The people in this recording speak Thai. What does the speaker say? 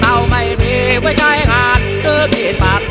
เต่าไม่มีไว้ใช้งานซื้อผิดปาก